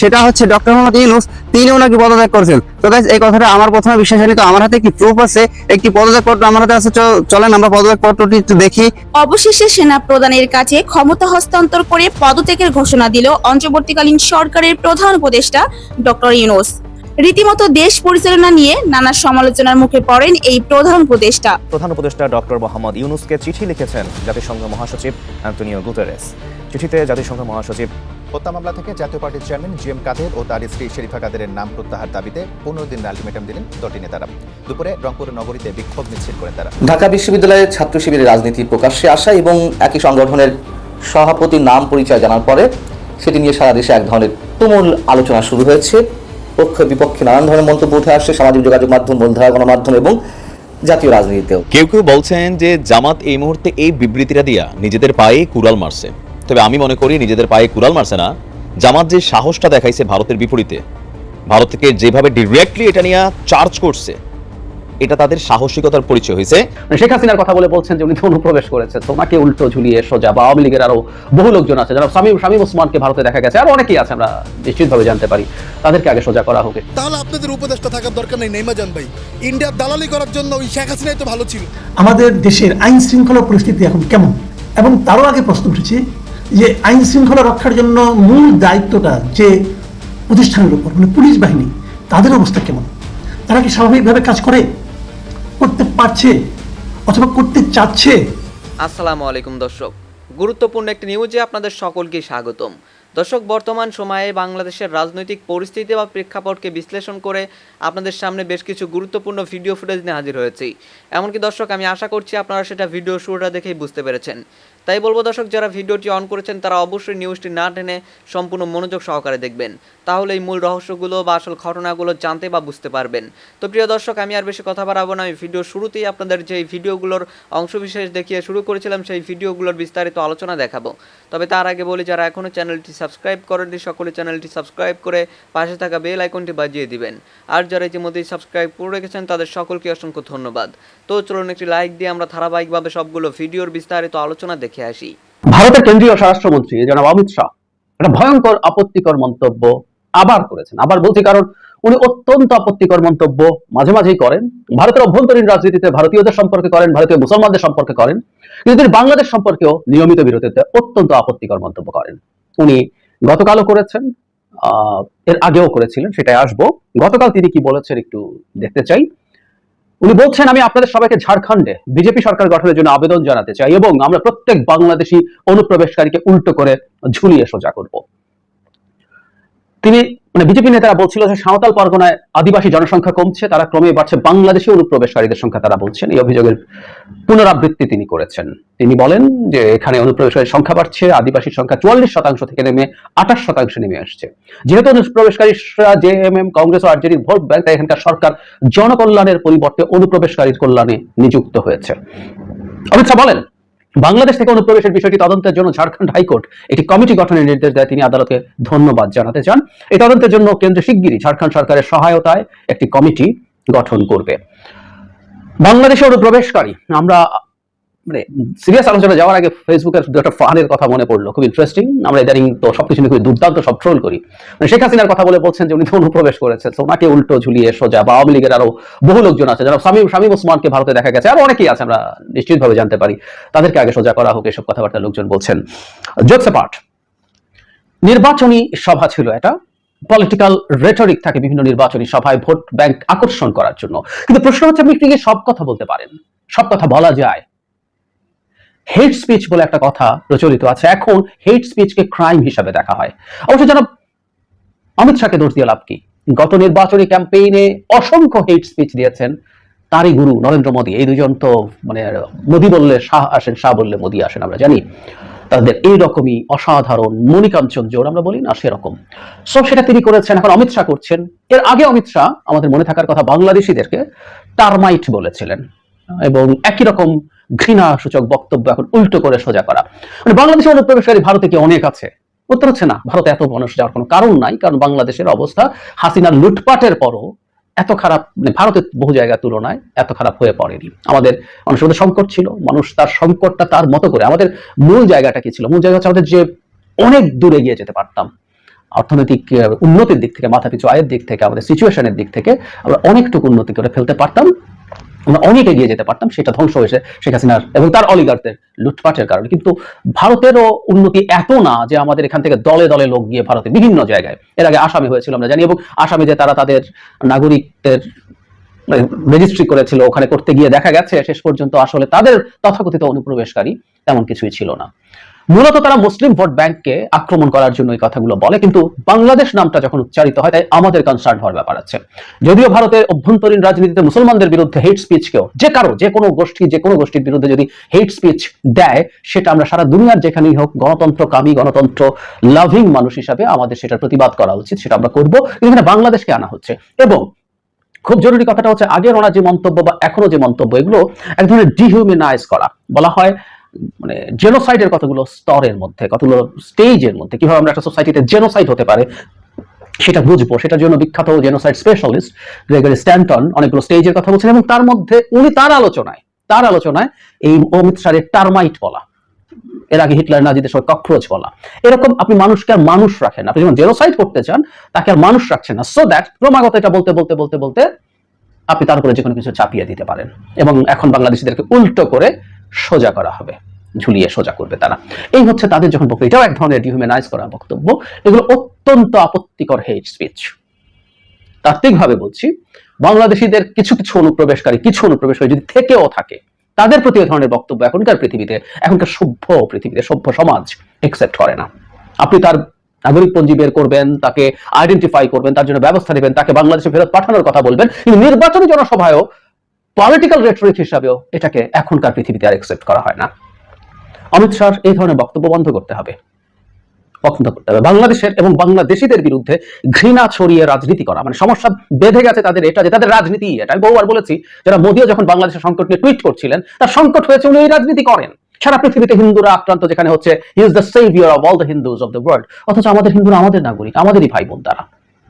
সেটা হচ্ছে ডক্টর মোহাম্মদ ইউনুস তিনিও নাকি পদত্যাগ করেছেন। তো গাইজ এই কথাটা আমার প্রথমে বিশ্বাস হয়নি তো আমার হাতে কি প্রুফ আছে একটি পদত্যাগ পত্র আমার হাতে আছে চলেন আমরা পদত্যাগ পত্রটি একটু দেখি। অবশেষে সেনা প্রধানের কাছে ক্ষমতা হস্তান্তর করে পদত্যাগের ঘোষণা দিল অন্তর্বর্তীকালীন সরকারের প্রধান উপদেষ্টা ডক্টর ইউনুস। রীতিমতো দেশ পরিচালনা নিয়ে নানা সমালোচনার মুখে পড়েন এই প্রধান উপদেষ্টা। প্রধান উপদেষ্টা ডক্টর মোহাম্মদ ইউনুসকে চিঠি লিখেছেন জাতিসংঘ মহাসচিব অ্যান্টনিও গুতেরেস। চিঠিতে জাতিসংঘ মহাসচিব হত্যা মামলা থেকে জাতীয় পার্টির চেয়ারম্যান জি এম কাদের ও তার স্ত্রী শরীফা কাদেরের নাম প্রত্যাহার দাবিতে পনেরো দিন আলটিমেটাম দিলেন দলটি নেতারা। দুপুরে রংপুর নগরীতে বিক্ষোভ মিছিল করেন তারা। ঢাকা বিশ্ববিদ্যালয়ের ছাত্র শিবিরের রাজনীতি প্রকাশ্যে আসা এবং একই সংগঠনের সভাপতির নাম পরিচয় জানার পরে সেটি নিয়ে সারা দেশে এক ধরনের তুমুল আলোচনা শুরু হয়েছে। পক্ষ বিপক্ষে নানান ধরনের মন্তব্য উঠে আসছে সামাজিক যোগাযোগ মাধ্যম মূলধারা গণমাধ্যম এবং জাতীয় রাজনীতিতেও। কেউ কেউ বলছেন যে জামাত এই মুহূর্তে এই বিবৃতিটা দিয়া নিজেদের পায়ে কুড়াল মারছে। তবে আমি মনে করি নিজেদের পায়ে কুড়াল মারছে না। জামাত যে সাহসটা দেখাইছে ভারতের বিপরীতে ভারত থেকে যেভাবে ডিরেক্টলি এটা নিয়ে চার্জ করছে এটা তাদের সাহসিকতার পরিচয় হয়েছে। শেখ হাসিনার কথা বলে বলছেন যে উনি তো অনুপ্রবেশ করেছে তোমাকে উল্টো ঝুলিয়ে সোজা বা আওয়ামী লীগের আরও বহু লোকজন আছে যারা শামীম শামীম ওসমানকে ভারতে দেখা গেছে আর অনেকেই আছে আমরা নিশ্চিতভাবে জানতে পারি। তাদেরকে আগে সোজা করা হোক। তাহলে আপনাদের উপদেশটা থাকার দরকার নেই নেইমাজান ভাই। ইন্ডিয়ার দালালি করার জন্য ওই শেখ হাসিনাই তো ভালো ছিল। আমাদের দেশের আইন শৃঙ্খলা পরিস্থিতি এখন কেমন? এবং তারও আগে প্রশ্ন উঠেছে যে আইন শৃঙ্খলা রক্ষার জন্য মূল দায়িত্বটা যে প্রতিষ্ঠানের উপর মানে পুলিশ বাহিনী, তাদের অবস্থা কেমন? তারা কি স্বাভাবিকভাবে কাজ করে? করতে পারছে অথবা করতে চাচ্ছে? আসসালামু আলাইকুম দর্শক। গুরুত্বপূর্ণ একটি নিউজে আপনাদের সকলকে স্বাগতম। দর্শক, বর্তমান সময়ে বাংলাদেশের রাজনৈতিক পরিস্থিতি বা প্রেক্ষাপটকে বিশ্লেষণ করে আপনাদের সামনে বেশ কিছু গুরুত্বপূর্ণ ভিডিও ফুটেজ নিয়ে হাজির হয়েছি। এমনকি দর্শক, আমি আশা করছি আপনারা সেটা ভিডিও শুরুটা দেখেই বুঝতে পেরেছেন। তাই বলব দর্শক, যারা ভিডিওটি অন করেছেন, তারা অবশ্যই নিউজটি না টেনে সম্পূর্ণ মনোযোগ সহকারে দেখবেন। তাহলে এই মূল রহস্যগুলো বা আসল ঘটনাগুলো জানতে বা বুঝতে পারবেন। তো প্রিয় দর্শক, আমি আর বেশি কথা বাড়াবো না। আমি ভিডিও শুরুতেই আপনাদের যে ভিডিওগুলোর অংশবিশেষ দেখিয়ে শুরু করেছিলাম, সেই ভিডিওগুলোর বিস্তারিত আলোচনা দেখাবো। তবে তার আগে বলি, যারা এখনও চ্যানেলটি সাবস্ক্রাইব করেননি, সকলে চ্যানেলটি সাবস্ক্রাইব করে পাশে থাকা বেল আইকনটি বাজিয়ে দিবেন। আর যারা ইতিমধ্যেই সাবস্ক্রাইব করে রেখেছেন, তাদের সকলকে অসংখ্য ধন্যবাদ। তো চলুন একটি লাইক দিয়ে আমরা ধারাবাহিকভাবে সবগুলো ভিডিওর বিস্তারিত আলোচনা দেখে আসি। ভারতের কেন্দ্রীয় স্বরাষ্ট্রমন্ত্রী জনাব অমিত শাহ একটা ভয়ঙ্কর আপত্তিকর মন্তব্য আবার করেছেন। আবার বলছি কারণ উনি অত্যন্ত আপত্তিকর মন্তব্য মাঝে মাঝেই করেন। ভারতের অভ্যন্তরীণ রাজনীতিতে ভারতীয়দের সম্পর্কে করেন, ভারতীয় মুসলমানদের সম্পর্কে করেন। কিন্তু তিনি বাংলাদেশ সম্পর্কেও নিয়মিত বিরতিতে অত্যন্ত আপত্তিকর মন্তব্য করেন। উনি গতকালও করেছেন এর আগেও করেছিলেন, সেটাই আসব। গতকাল তিনি কি বলেছেন একটু দেখতে চাই। উনি বলছেন, আমি আপনাদের সবাইকে ঝাড়খণ্ডে বিজেপি সরকার গঠনের জন্য আবেদন জানাতে চাই এবং আমরা প্রত্যেক বাংলাদেশি অনুপ্রবেশকারীকে উল্টো করে ঝুলিয়ে সোজা করব। তিনি মানে বিজেপি নেতারা বলছিল যে সাঁওতাল পরগনায় আদিবাসী জনসংখ্যা কমছে, তারা ক্রমে বাড়ছে। বাংলাদেশি অনুপ্রবেশকারীদের সংখ্যা তারা বলছেন। এই অভিযোগের পুনরাবৃত্তি তিনি করেছেন। তিনি বলেন যে এখানে অনুপ্রবেশকারীর সংখ্যা বাড়ছে, আদিবাসীর সংখ্যা চুয়াল্লিশ শতাংশ থেকে নেমে আঠাশ শতাংশে নেমে আসছে। যেহেতু অনুপ্রবেশকারীরা জেএমএম কংগ্রেস ও আরজেডির ভোট ব্যাংক, তাই এখানকার সরকার জনকল্যাণের পরিবর্তে অনুপ্রবেশকারীর কল্যাণে নিযুক্ত হয়েছে। অমিত শাহ বলেন বাংলাদেশ থেকে অনুপ্রবেশের বিষয়টি তদন্তের জন্য ঝাড়খণ্ড হাইকোর্ট একটি কমিটি গঠনের নির্দেশ দেয়। তিনি আদালতকে ধন্যবাদ জানাতে চান। এই তদন্তের জন্য কেন্দ্র শিগগিরই ঝাড়খণ্ড সরকারের সহায়তায় একটি কমিটি গঠন করবে। বাংলাদেশে অনুপ্রবেশকারী, আমরা মানে সিরিয়াস আলোচনা যাওয়ার আগে ফেসবুকের একটা ফানের কথা মনে পড়ল, খুব ইন্টারেস্টিং আমরা ইদানিং তো সবকিছু নিয়ে খুবই দুর্দান্ত সব ট্রোল করি। মানে শেখ হাসিনার কথা বলে বলছেন যে উনি তো অনুপ্রবেশ করেছে ওনাকে উল্টো ঝুলিয়ে সোজা বা আওয়ামী লীগের আরও বহু লোকজন আছে, যারা শামীম শামীম ওসমানকে ভারতে দেখা গেছে, আর অনেকেই আছে, আমরা নিশ্চিতভাবে জানতে পারি। তাদেরকে আগে সোজা করা হোক, এসব কথাবার্তা লোকজন বলছেন। জোকস পার্ট নির্বাচনী সভা ছিল এটা। পলিটিক্যাল রেটরিক থাকে বিভিন্ন নির্বাচনী সভায় ভোট ব্যাংক আকর্ষণ করার জন্য। কিন্তু প্রশ্ন হচ্ছে আপনি সব কথা বলতে পারেন? সব কথা বলা যায়। হেট স্পিচ বলে একটা কথা প্রচলিত আছে। এখন হেট স্পিচকে ক্রাইম হিসাবে দেখা হয়। অবশ্য জানা অমিত শাহকে দোষ দিয়ে লাভ কি? গত নির্বাচনী ক্যাম্পেইনে অসংখ্য হেট স্পিচ দিয়েছেন তারই গুরু নরেন্দ্র মোদী। এই দুজন তো মানে মোদী বললে শাহ আসেন, শাহ বললে মোদী আসেন, আমরা জানি। তাদের এইরকমই অসাধারণ মণিকাঞ্চন জোর, আমরা বলি না, সেরকম। সব সেটা তিনি করেছেন, এখন অমিত শাহ করছেন। এর আগে অমিত শাহ, আমাদের মনে থাকার কথা, বাংলাদেশিদেরকে টার্মাইট বলেছিলেন। এবং একই রকম ঘৃণা সূচক বক্তব্য এখন উল্টো করে সোজা করা। মানে বাংলাদেশের অনুপ্রবেশকারী ভারতে কি অনেক আছে? উত্তর হচ্ছে না। ভারতে এত মানুষ যাওয়ার কোনো কারণ নাই, কারণ বাংলাদেশের অবস্থা হাসিনার লুটপাটের পরও এত খারাপ মানে ভারতের বহু জায়গার তুলনায় এত খারাপ হয়ে পড়েনি। আমাদের মানুষের মধ্যে সংকট ছিল, মানুষ তার সংকটটা তার মতো করে, আমাদের মূল জায়গাটা কি ছিল? মূল জায়গা হচ্ছে আমাদের যে অনেক দূরে গিয়ে যেতে পারতাম। অর্থনৈতিক উন্নতির দিক থেকে, মাথাপিছু আয়ের দিক থেকে, আমাদের সিচুয়েশনের দিক থেকে আমরা অনেকটুকু উন্নতি করে ফেলতে পারতাম। আমরা অনেক এগিয়ে যেতে পারতাম, সেটা ধ্বংস হয়েছে শেখ হাসিনার এবং তার অলিগারদের লুটপাটের কারণে। কিন্তু ভারতেরও উন্নতি এত না যে আমাদের এখান থেকে দলে দলে লোক গিয়ে ভারতে বিভিন্ন জায়গায়। এর আগে আসামি হয়েছিল, আমরা জানি, এবং আসামি যে তারা তাদের নাগরিকদের রেজিস্ট্রি করেছিল, ওখানে করতে গিয়ে দেখা গেছে, শেষ পর্যন্ত আসলে তাদের তথাকথিত অনুপ্রবেশকারী তেমন কিছুই ছিল না। মূলত তারা মুসলিম ভোট ব্যাংককে আক্রমণ করার জন্য এই কথাগুলো বলে, কিন্তু বাংলাদেশ নামটা যখন উচ্চারিত হয়, তাই আমাদের কনসার্ন হওয়ার ব্যাপার আছে। যদিও ভারতের অভ্যন্তরীণ রাজনীতিতে মুসলমানদের বিরুদ্ধে হেট স্পিচকেও যে কারও, যে কোনো গোষ্ঠী, যে কোনো গোষ্ঠীর বিরুদ্ধে যদি হেট স্পিচ দেয়, সেটা আমরা সারা দুনিয়ার যেখানেই হোক গণতন্ত্রকামী গণতন্ত্র লাভিং মানুষ হিসাবে আমাদের সেটার প্রতিবাদ করা উচিত, সেটা আমরা করব। কিন্তু এখানে বাংলাদেশকে আনা হচ্ছে। এবং খুব জরুরি কথাটা হচ্ছে আগের ওনার যে মন্তব্য বা এখনও যে মন্তব্য, এগুলো এক ধরনের ডিহিউম্যানাইজ করা। বলা হয় মানে জেনোসাইডের কতগুলো স্তরের মধ্যে, কতগুলো স্টেজের মধ্যে, কীভাবে আমরা একটা সোসাইটিতে জেনোসাইড হতে পারে, সেটা বুঝব। সেটার জন্য বিখ্যাত জেনোসাইড স্পেশালিস্ট গ্রেগরি স্ট্যান্টন অনেকগুলো স্টেজের কথা বলছেন এবং তার মধ্যে উনি তার আলোচনায় তার আলোচনায় এই অমিত শাহের টার্মাইট বলা, এর আগে হিটলার নাজিদের সময় ককরোচ বলা। এরকম আপনি মানুষকে আর মানুষ রাখেন আপনি যখন জেনোসাইড করতে চান, তাকে আর মানুষ রাখছেন না। সো দ্যাট ক্রমাগত এটা বলতে বলতে বলতে বলতে আপনি তার উপরে যে কোনো কিছু চাপিয়ে দিতে পারেন। এবং এখন বাংলাদেশিদেরকে উল্টো করে সোজা করা হবে, ঝুলিয়ে সোজা করবে তারা। এই হচ্ছে তাদের যখন বক্তব্য। এটাও এক ধরনের ডিহিউম্যানাইজ করা বক্তব্য। এগুলো অত্যন্ত আপত্তিকর হেট স্পিচ তাত্ত্বিকভাবে বলছি, বাংলাদেশিদের কিছু কিছু অনুপ্রবেশকারী কিছু অনুপ্রবেশকারী যদি থেকেও থাকে, তাদের প্রতি এ ধরনের বক্তব্য এখনকার পৃথিবীতে, এখনকার সভ্য পৃথিবীতে, সভ্য সমাজ একসেপ্ট করে না। আপনি তার নাগরিক পঞ্জি বের করবেন, তাকে আইডেন্টিফাই করবেন, তার জন্য ব্যবস্থা নেবেন, তাকে বাংলাদেশে ফেরত পাঠানোর কথা বলবেন। কিন্তু নির্বাচনী জনসভায়ও পলিটিক্যাল রেটরিক হিসাবেও এটাকে এখনকার পৃথিবীতে আর একসেপ্ট করা হয় না। অমিত শাহ এই ধরনের বক্তব্য বন্ধ করতে হবে। বন্ধ করতে হবে। বাংলাদেশের এবং বাংলাদেশিদের বিরুদ্ধে ঘৃণা ছড়িয়ে রাজনীতি করা। মানে সমস্যা বেঁধে গেছে তাদের এটা যে তাদের রাজনীতি এটা। আমি বহুবার বলেছি, যারা মোদিও যখন বাংলাদেশের সংকট নিয়ে টুইট করছিলেন, তার সংকট হয়েছে উনি এই রাজনীতি করেন। সারা পৃথিবীতে হিন্দুরা আক্রান্ত, যেখানে হচ্ছে he is the saviour of all the Hindus of the world অথচ আমাদের হিন্দুরা আমাদের নাগরিক, আমাদেরই ভাই বোন তারা।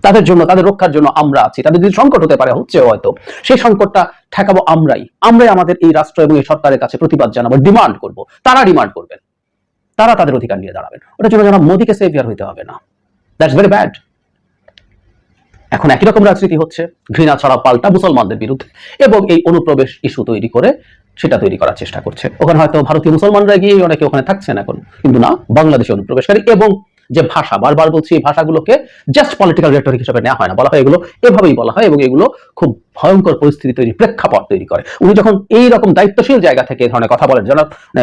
তাদের জন্য, তাদের রক্ষার জন্য আমরা আছি। তাদের যদি সংকট হতে পারে হচ্ছে হয়তো। সেই সংকটটা ঠেকাবো আমরাই। আমরাই আমাদের এই রাষ্ট্র এবং এই সরকারের কাছে প্রতিবাদ জানাব ডিমান্ড করব। তারা ডিমান্ড করবেন। তারা তাদের অধিকার নিয়ে দাঁড়াবেন। ওটার জন্য যেন মোদীকে সেভিয়ার হইতে হবে না। দ্যাটস ভেরি ব্যাড এখন একই রকম রাজনীতি হচ্ছে। ঘৃণা ছাড়া পাল্টা মুসলমানদের বিরুদ্ধে। এবং এই অনুপ্রবেশ ইস্যু তৈরি করে সেটা তৈরি করার চেষ্টা করছে। ওখানে হয়তো ভারতীয় মুসলমানরা গিয়ে অনেকে ওখানে থাকছেন এখন। কিন্তু না, বাংলাদেশে অনুপ্রবেশকারী এবং যে ভাষা, বারবার বলছি এই ভাষাগুলোকে জাস্ট পলিটিক্যাল রেটরিক হিসেবে নেওয়া হয় না। বলা হয় এগুলো এভাবেই বলা হয় এবং এগুলো খুব ভয়ঙ্কর পরিস্থিতি তৈরি, প্রেক্ষাপট তৈরি করে। উনি যখন এই রকম দায়িত্বশীল জায়গা থেকে এই ধরনের কথা বলেন যেন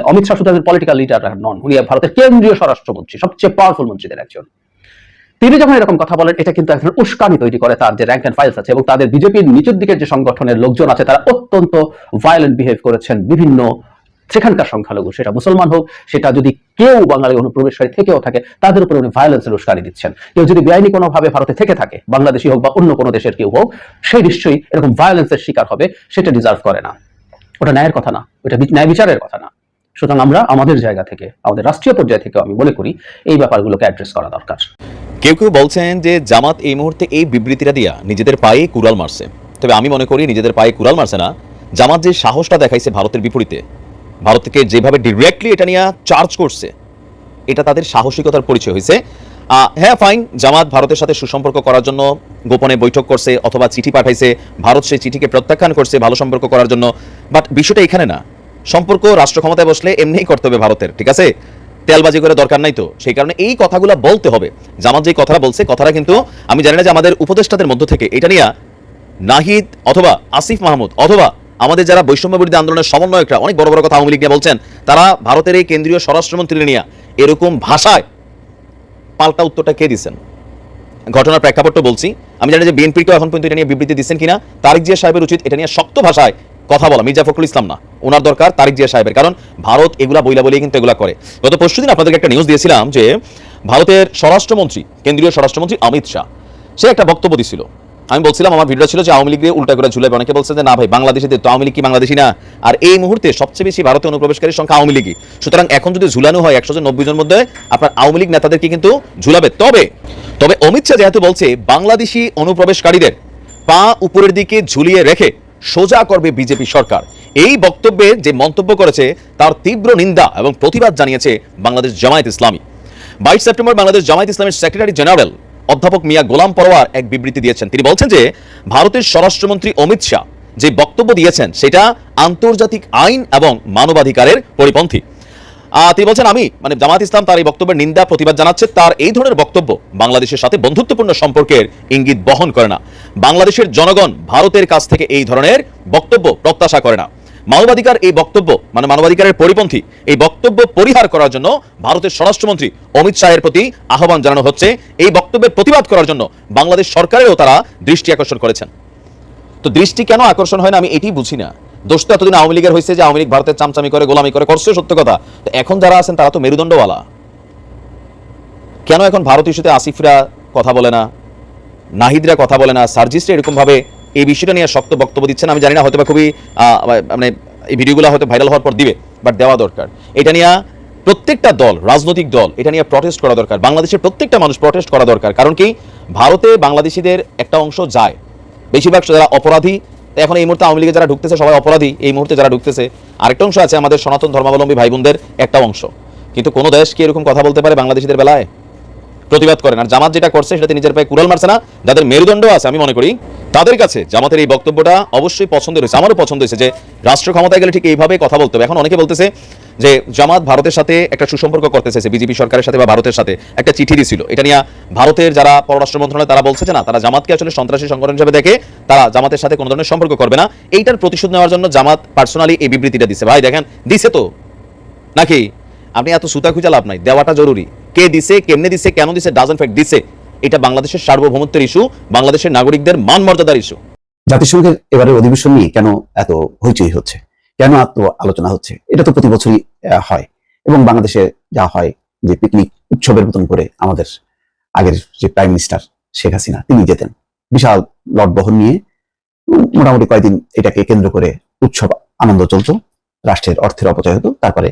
অমিত শাহ শুধু পলিটিক্যাল লিডার নন, উনি ভারতের কেন্দ্রীয় স্বরাষ্ট্রমন্ত্রী, সবচেয়ে পাওয়ারফুল মন্ত্রীদের একজন। তিনি যখন এরকম কথা বলেন, এটা কিন্তু এক ধরনের উস্কানি তৈরি করে তার যে র্যাঙ্ক অ্যান্ড ফাইলস আছে এবং তাদের বিজেপির নিচের দিকের যে সংগঠনের লোকজন আছে, তারা অত্যন্ত ভায়োলেন্ট বিহেভ করেছেন বিভিন্ন সেখানকার সংখ্যালঘু, সেটা মুসলমান হোক, সেটা যদি কেউ বাঙালি অনুপ্রবেশকারী থেকেও থাকে, তাদের উপরে উনি ভায়োলেন্সের উস্কানি দিচ্ছেন। কেউ যদি বেআইনি কোনোভাবে ভারতে থেকে থাকে, বাংলাদেশি হোক বা অন্য কোনো দেশের কেউ হোক সেই নিশ্চয়ই এরকম ভায়োলেন্সের শিকার হবে, সেটা ডিজার্ভ করে না। ওটা ন্যায়ের কথা না, ওটা ন্যায় বিচারের কথা না। সুতরাং আমরা আমাদের জায়গা থেকে, আমাদের রাষ্ট্রীয় পর্যায় থেকে আমি মনে করি, এই ব্যাপারগুলোকে অ্যাড্রেস করা দরকার। কেউ কেউ বলছেন যে জামাত এই মুহূর্তে এই বিবৃতিটা দিয়া নিজেদের পায়ে কুড়াল মারছে। তবে আমি মনে করি নিজেদের পায়ে কুড়াল মারছে না। জামাত যে সাহসটা দেখাইছে ভারতের বিপরীতে ভারত থেকে যেভাবে ডিরেক্টলি এটা নিয়ে চার্জ করছে, এটা তাদের সাহসিকতার পরিচয় হয়েছে। হ্যাঁ ফাইন জামাত ভারতের সাথে সুসম্পর্ক করার জন্য গোপনে বৈঠক করছে অথবা চিঠি পাঠাইছে, ভারত সেই চিঠিকে প্রত্যাখ্যান করছে ভালো সম্পর্ক করার জন্য। বাট বিষয়টা এখানে না। সম্পর্ক রাষ্ট্র ক্ষমতায় বসলে এমনিই করতে হবে ভারতের, ঠিক আছে? তেলবাজি করে দরকার নাই তো। সেই কারণে এই কথাগুলো বলতে হবে। জামাত যে কথাটা বলছে, কথাটা কিন্তু আমি জানি না যে আমাদের উপদেষ্টাদের মধ্য থেকে। এটা নিয়ে নাহিদ অথবা আসিফ মাহমুদ অথবা আমাদের যারা বৈষম্য বিরোধী আন্দোলনের সমন্বয়করা, অনেক বড় বড় কথা আওয়ামী লীগ বলছেন, তারা ভারতের এই কেন্দ্রীয় স্বরাষ্ট্রমন্ত্রী নিয়ে এরকম ভাষায় পাল্টা উত্তরটা কে দিচ্ছেন? ঘটনার প্রেক্ষাপটটা বলছি। আমি জানি যে বিএনপিকেও এখন পর্যন্ত এটা নিয়ে বিবৃতি দিচ্ছেন কিনা। তারিক জিয়া সাহেবের উচিত এটা নিয়ে শক্ত ভাষায় কথা বলা, মির্জা ফখরুল ইসলাম না। ওনার দরকার তারিক জিয়া সাহেবের, কারণ ভারত এগুলা বইলা বলেই কিন্তু এগুলা করে। গত পরশু দিন আপনাদেরকে একটা নিউজ দিয়েছিলাম যে ভারতের স্বরাষ্ট্রমন্ত্রী, কেন্দ্রীয় স্বরাষ্ট্রমন্ত্রী অমিত শাহ, সে একটা বক্তব্য দিছিল। আমি বলছিলাম, আমার ভিডিও ছিল যে আওয়ামী লীগের উল্টা করে ঝুলাবে। অনেকে বলছে যে, না ভাই, বাংলাদেশিদের তো আওয়ামী লীগ কি বাংলাদেশি না? আর এই মুহূর্তে সবচেয়ে বেশি ভারতে অনুপ্রবেশকারীর সংখ্যা আওয়ামী লীগই। সুতরাং এখন যদি ঝুলানো হয় একশো নব্বই জন মধ্যে, আপনার আওয়ামী লীগ নেতাদেরকে কিন্তু ঝুলাবে। তবে তবে অমিত শাহ যেহেতু বলছে, বাংলাদেশি অনুপ্রবেশকারীদের পা উপরের দিকে ঝুলিয়ে রেখে সোজা করবে বিজেপি সরকার। এই বক্তব্যে যে মন্তব্য করেছে, তার তীব্র নিন্দা এবং প্রতিবাদ জানিয়েছে বাংলাদেশ জামায়াত ইসলামী। বাইশ সেপ্টেম্বর বাংলাদেশ জামায়াত ইসলামের সেক্রেটারি জেনারেল অধ্যাপক মিয়া গোলাম পরোয়ার এক বিবৃতি দিয়েছেন। তিনি বলছেন যে, ভারতের স্বরাষ্ট্রমন্ত্রী অমিত শাহ যে বক্তব্য দিয়েছেন, সেটা আন্তর্জাতিক আইন এবং মানবাধিকারের পরিপন্থী। তিনি বলছেন, আমি মানে জামাত ইসলাম তার এই বক্তব্যের নিন্দা, প্রতিবাদ জানাচ্ছে, তার এই ধরনের বক্তব্য বাংলাদেশের সাথে বন্ধুত্বপূর্ণ সম্পর্কের ইঙ্গিত বহন করে না। বাংলাদেশের জনগণ ভারতের কাছ থেকে এই ধরনের বক্তব্য প্রত্যাশা করে না। মানবাধিকার এই বক্তব্য মানে মানবাধিকারের পরিপন্থী, এই বক্তব্য পরিহার করার জন্য ভারতের স্বরাষ্ট্রমন্ত্রী অমিত শাহের প্রতি আহ্বান জানানো হচ্ছে। এই বক্তব্যের প্রতিবাদ করার জন্য বাংলাদেশ সরকারেও তারা দৃষ্টি আকর্ষণ করেছেন। তো দৃষ্টি কেন আকর্ষণ হয় না আমি এটি বুঝি না। দোষ তো এতদিন আওয়ামী লীগের হয়েছে যে আওয়ামী লীগ ভারতের চামচামি করে, গোলামি করে, করছে সত্য কথা। তো এখন যারা আছেন তারা তো মেরুদণ্ডওয়ালা। কেন এখন ভারত ইস্যুতে আসিফরা কথা বলে না? নাহিদরা কথা বলে না? সার্জিস্টরা এরকম ভাবে এই বিষয়টা নিয়ে শক্ত বক্তব্য দিচ্ছেন। আমি জানি না হয়তো বা খুবই মানে এই ভিডিওগুলো হয়তো ভাইরাল হওয়ার পর দিবে বাট দেওয়া দরকার। এটা নিয়ে প্রত্যেকটা দল, রাজনৈতিক দল, এটা নিয়ে প্রটেস্ট করা দরকার। বাংলাদেশের প্রত্যেকটা মানুষ প্রটেস্ট করা দরকার। কারণ কি? ভারতে বাংলাদেশিদের একটা অংশ যায়। বেশিরভাগ যারা অপরাধী এখন এই মুহূর্তে আওয়ামী লীগে যারা ঢুকতেছে, সবাই অপরাধী এই মুহূর্তে যারা ঢুকতেছে। আরেকটা অংশ আছে আমাদের সনাতন ধর্মাবলম্বী ভাই বোনদের একটা অংশ। কিন্তু কোনো দেশ কি এরকম কথা বলতে পারে বাংলাদেশিদের বেলায়? প্রতিবাদ করেন। আর জামাত যেটা করছে সেটাতে নিজের পায়ে কুড়াল মারছে না, যাদের মেরুদণ্ড আছে আমি মনে করি, তাদের কাছে জামাতের এই বক্তব্যটা অবশ্যই পছন্দ হয়েছে। আমারও পছন্দ হয়েছে যে রাষ্ট্র ক্ষমতায় গেলে ঠিক এইভাবে কথা বলতে হবে। এখন অনেকে বলতেছে যে জামাত ভারতের সাথে একটা সুসম্পর্ক করতে চাইছে, বিজেপি সরকারের সাথে বা ভারতের সাথে একটা চিঠি দিছিল। এটা নিয়ে ভারতের যারা পররাষ্ট্র মন্ত্রণালয়, তারা বলছে না, তারা জামাতকে আসলে সন্ত্রাসী সংগঠন হিসেবে দেখে তারা জামাতের সাথে কোনো ধরনের সম্পর্ক করবে না। এইটার প্রতিশোধ নেওয়ার জন্য জামাত পার্সোনালি এই বিবৃতিটা দিছে। ভাই, দেখেন, দিছে তো। নাকি? আপনি এত সুতা খুঁজে লাভ নাই। দেওয়াটা জরুরি। কে দিছে, কেমনে দিছে, কেন দিছে ডাজন ফ্যাক্ট দিছে, এটা বাংলাদেশের সার্বভৌমত্বের ইস্যু বাংলাদেশের নাগরিকদের মান মর্যাদার ইস্যু জাতিসংঘের এবারের অধিবেশন নিয়ে কেন এত হইচই হচ্ছে? কেন এত আলোচনা হচ্ছে? এটা তো প্রতি বছরই হয়। এবং বাংলাদেশে যা হয়, যে পিকনিক উৎসবের মতন করে আমাদের আগের যে প্রাইম মিনিস্টার শেখ হাসিনা, তিনি যেতেন। বিশাল লট বহন নিয়ে মোটামুটি কয়েকদিন এটাকে কেন্দ্র করে উৎসব, আনন্দ চলতো, রাষ্ট্রের অর্থের অপচয় হতো, তারপরে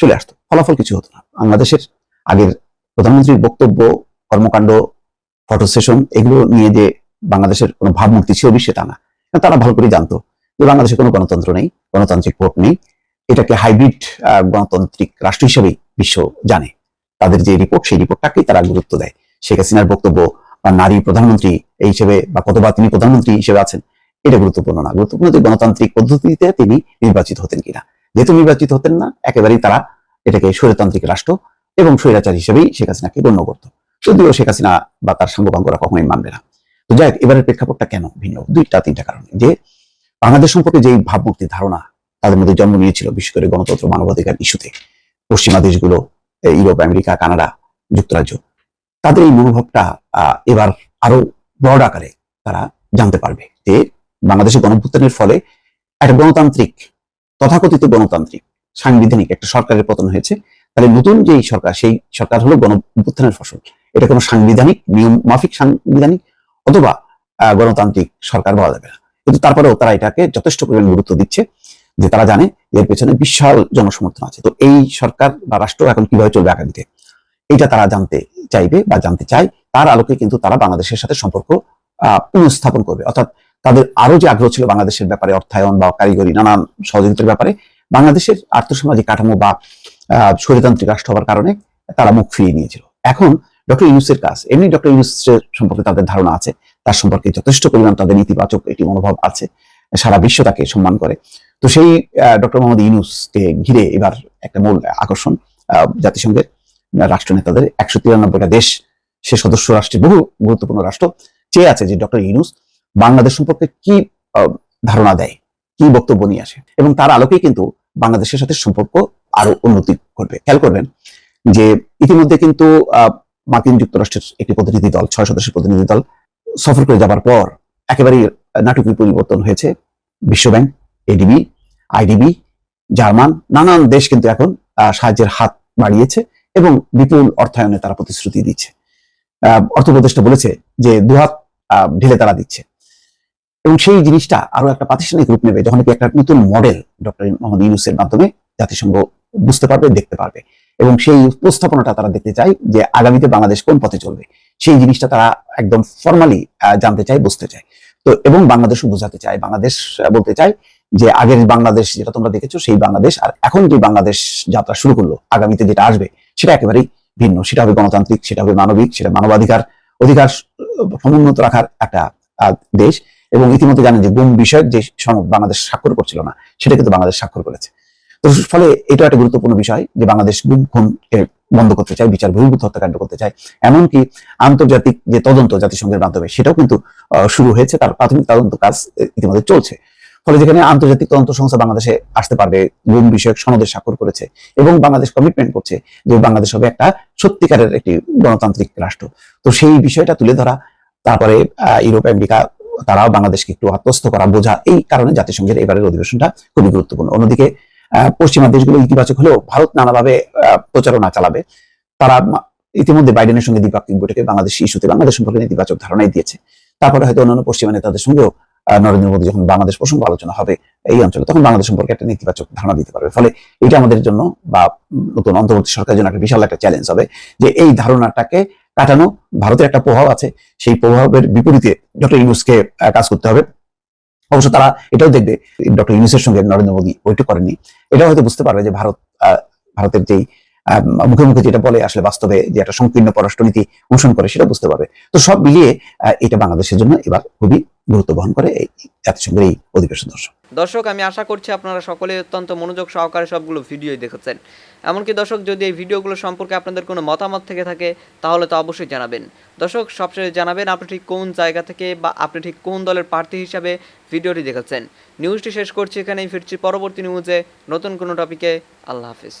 চলে আসতো। ফলাফল কিছু হতো না। বাংলাদেশের আগের প্রধানমন্ত্রীর বক্তব্য, কর্মকাণ্ড ফটো সেশন এগুলো নিয়ে যে বাংলাদেশের কোনো ভাবমূর্তি ছিল সেটা না। তারা ভালো করে জানতো যে বাংলাদেশে কোনো গণতন্ত্র নেই, গণতান্ত্রিক ভোট নেই। এটাকে হাইব্রিড গণতান্ত্রিক রাষ্ট্র হিসেবেই বিশ্ব জানে। তাদের যে রিপোর্ট সেই রিপোর্টটাকেই তারা গুরুত্ব দেয়। শেখ হাসিনার বক্তব্য বা নারী প্রধানমন্ত্রী এই হিসেবে বা কতবার তিনি প্রধানমন্ত্রী হিসেবে আছেন, এটা গুরুত্বপূর্ণ না। গুরুত্বপূর্ণ যে গণতান্ত্রিক পদ্ধতিতে তিনি নির্বাচিত হতেন কিনা। যেহেতু নির্বাচিত হতেন না, একেবারেই তারা এটাকে স্বৈরতান্ত্রিক রাষ্ট্র এবং স্বৈরাচার হিসেবেই শেখ হাসিনাকে গণ্য করত। যদিও শেখ হাসিনা বা তার সাঙ্গপাঙ্গরা কখনোই মানবে না। তো যাই হোক, এবারের প্রেক্ষাপটটা কেন ভিন্ন? দুইটা তিনটা কারণে। যে বাংলাদেশ সম্পর্কে যে ভাবমূর্তির ধারণা তাদের মধ্যে জন্ম নিয়েছিল বিশেষ করে গণতন্ত্র মানবাধিকার ইস্যুতে পশ্চিমা দেশগুলো ইউরোপ আমেরিকা কানাডা যুক্তরাজ্য তাদের এই মনোভাবটা এবার আরও বড় আকারে তারা জানতে পারবে যে বাংলাদেশের গণভ্যুত্থানের ফলে একটা গণতান্ত্রিক তথাকথিত গণতান্ত্রিক সাংবিধানিক একটা সরকারের পতন হয়েছে। তাহলে নতুন যেই সরকার, সেই সরকার হলো গণভ্যুত্থানের ফসল। এটা কোনো সাংবিধানিক নিয়ম, মাফিক সাংবিধানিক অথবা গণতান্ত্রিক সরকার বলা যাবে না। কিন্তু তারপরেও তারা এটাকে যথেষ্ট পরিমাণ গুরুত্ব দিচ্ছে যে তারা জানে এর পেছনে বিশাল জনসমর্থন আছে। তো এই সরকার বা রাষ্ট্র এখন কীভাবে চলবে আগামীতে? এটা তারা জানতে চাইবে বা জানতে চায়। তার আলোকে কিন্তু তারা বাংলাদেশের সাথে সম্পর্ক পুনঃস্থাপন করবে। অর্থাৎ তাদের আরও যে আগ্রহ ছিল বাংলাদেশের ব্যাপারে, অর্থায়ন বা কারিগরি, নানান সহযোগিতার ব্যাপারে, বাংলাদেশের আর্থসামাজিক কাঠামো বা স্বৈরতান্ত্রিক রাষ্ট্র হওয়ার কারণে তারা মুখ ফিরিয়ে নিয়েছিল। এখন ডক্টর ইউনুসের কাজ, এমনি ডক্টর ইউনুসের সম্পর্কে তাদের ধারণা আছে, তার সম্পর্কে যথেষ্ট পরিমাণ তাদের ইতিবাচক একটি মনোভাব আছে, সারা বিশ্ব তাকে সম্মান করে। তো সেই ডক্টর মোহাম্মদ ইউনুসকে ঘিরে এবার একটা মূল আকর্ষণ জাতিসংঘের রাষ্ট্র নেতাদের একশো তিরানব্বইটা দেশ, সে সদস্য রাষ্ট্রের বহু গুরুত্বপূর্ণ রাষ্ট্র চেয়ে আছে যে ডক্টর ইউনুস বাংলাদেশ সম্পর্কে কি ধারণা দেয়, কি বক্তব্য নিয়ে আসে। এবং তার আলোকেই কিন্তু বাংলাদেশের সাথে সম্পর্ক আরও উন্নতি করবে খেয়াল করবেন যে ইতিমধ্যে কিন্তু মার্কিন যুক্তরাষ্ট্রের একটি প্রতিনিধি দল, ছয় সদস্যের প্রতিনিধি দল সফর করে যাবার পর একেবারেই নাটকীয় পরিবর্তন হয়েছে। বিশ্বব্যাংক এডিবি আইডিবি জার্মান, নানান দেশ কিন্তু এখন সাহায্যের হাত বাড়িয়েছে এবং বিপুল অর্থায়নে তারা প্রতিশ্রুতি দিচ্ছে। অর্থ উপদেষ্টা বলেছে যে দুহাত ঢেলে তারা দিচ্ছে। এবং সেই জিনিসটা আরও একটা প্রাতিষ্ঠানিক রূপ নেবে যখন কি একটা নতুন মডেল ডক্টর মোহাম্মদ ইউনুসের মাধ্যমে জাতিসংঘ বুঝতে পারবে, দেখতে পারবে। এবং সেই উপস্থাপনাটা তারা দেখতে চায় যে আগামীতে বাংলাদেশ কোন পথে চলবে। সেই জিনিসটা তারা একদম ফর্মালি জানতে চায়, বুঝতে চায়। তো এবং বাংলাদেশও বোঝাতে চায়। বাংলাদেশ বলতে চায় যে আগের বাংলাদেশ যেটা তোমরা দেখেছ, সেই বাংলাদেশ, আর এখন যে বাংলাদেশ যাত্রা শুরু করল, আগামীতে যেটা আসবে, সেটা একেবারেই ভিন্ন। সেটা হবে গণতান্ত্রিক, সেটা হবে মানবিক, সেটা মানবাধিকার, অধিকার, সমুন্নত রাখার একটা দেশ। এবং ইতিমধ্যে জানেন যে গুম বিষয়ক যে সনদ বাংলাদেশ স্বাক্ষর করছিল না, সেটা কিন্তু বাংলাদেশ স্বাক্ষর করেছে। তো ফলে এটা একটা গুরুত্বপূর্ণ বিষয় যে বাংলাদেশ গুম খুন বন্ধ করতে চায়, বিচার বহির্ভূত হত্যাকাণ্ড করতে চায়। এমনকি আন্তর্জাতিক যে তদন্ত জাতিসংঘের মাধ্যমে সেটাও কিন্তু শুরু হয়েছে, তার প্রাথমিক তদন্ত কাজ ইতিমধ্যে চলছে। ফলে যেখানে আন্তর্জাতিক তদন্ত সংস্থা বাংলাদেশে আসতে পারবে, গুম বিষয়ক সনদে স্বাক্ষর করেছে এবং বাংলাদেশ কমিটমেন্ট করছে যে বাংলাদেশ হবে একটা সত্যিকারের একটি গণতান্ত্রিক রাষ্ট্র। তো সেই বিষয়টা তুলে ধরা, তারপরে ইউরোপ, আমেরিকা, তারাও বাংলাদেশকে একটু আত্মস্থ করা বোঝা, এই কারণে জাতিসংঘের এবারের অধিবেশনটা খুবই গুরুত্বপূর্ণ। অন্যদিকে পশ্চিমা দেশগুলো ইতিবাচক হলেও ভারত নানাভাবে প্রচারণা চালাবে। তারা ইতিমধ্যে বাইডেনের সঙ্গে দ্বিপাক্ষিক বৈঠকে বাংলাদেশ ইস্যুতে বাংলাদেশ সম্পর্কে নেতিবাচক ধারণাই দিয়েছে। তারপরে হয়তো অন্যান্য পশ্চিমা নেতাদের সঙ্গেও নরেন্দ্র মোদী যখন বাংলাদেশ প্রসঙ্গ আলোচনা হবে এই অঞ্চলে, তখন বাংলাদেশ সম্পর্কে একটা নেতিবাচক ধারণা দিতে পারবে। ফলে এটা আমাদের জন্য বা নতুন অন্তর্বর্তী সরকারের জন্য একটা বিশাল একটা চ্যালেঞ্জ হবে যে এই ধারণাটাকে কাটানো, ভারতের একটা প্রভাব আছে। সেই প্রভাবের বিপরীতে ডক্টর ইউনুসকে কাজ করতে হবে। অবশ্য তারা এটাও দেখবে, ডক্টর ইউনুসের সঙ্গে নরেন্দ্র মোদী বৈঠক করেননি। এটাও হয়তো বুঝতে পারবে যে ভারত ভারতের যেই মুখে মুখে যেটা বলে আসলে বাস্তবে যে একটা সংকীর্ণ পররাষ্ট্রনীতি অনুসরণ করে, সেটা বুঝতে পারবে। তো সব মিলিয়ে এটা বাংলাদেশের জন্য এবার খুবই গুরুত্ব বহন করে এই জাতিসংঘের এই অধিবেশন, দর্শক। দর্শক, আমি আশা করছি আপনারা সকলে অত্যন্ত মনোযোগ সহকারে সবগুলো ভিডিওই দেখেছেন। এমনকি দর্শক, যদি এই ভিডিওগুলো সম্পর্কে আপনাদের কোনো মতামত থেকে থাকে, তাহলে তো অবশ্যই জানাবেন। দর্শক, সবশেষে জানাবেন আপনি ঠিক কোন জায়গা থেকে বা আপনি ঠিক কোন দলের প্রার্থী হিসাবে ভিডিওটি দেখেছেন। নিউজটি শেষ করছি এখানেই, ফিরছি পরবর্তী নিউজে নতুন কোনো টপিকে। আল্লাহ হাফিজ।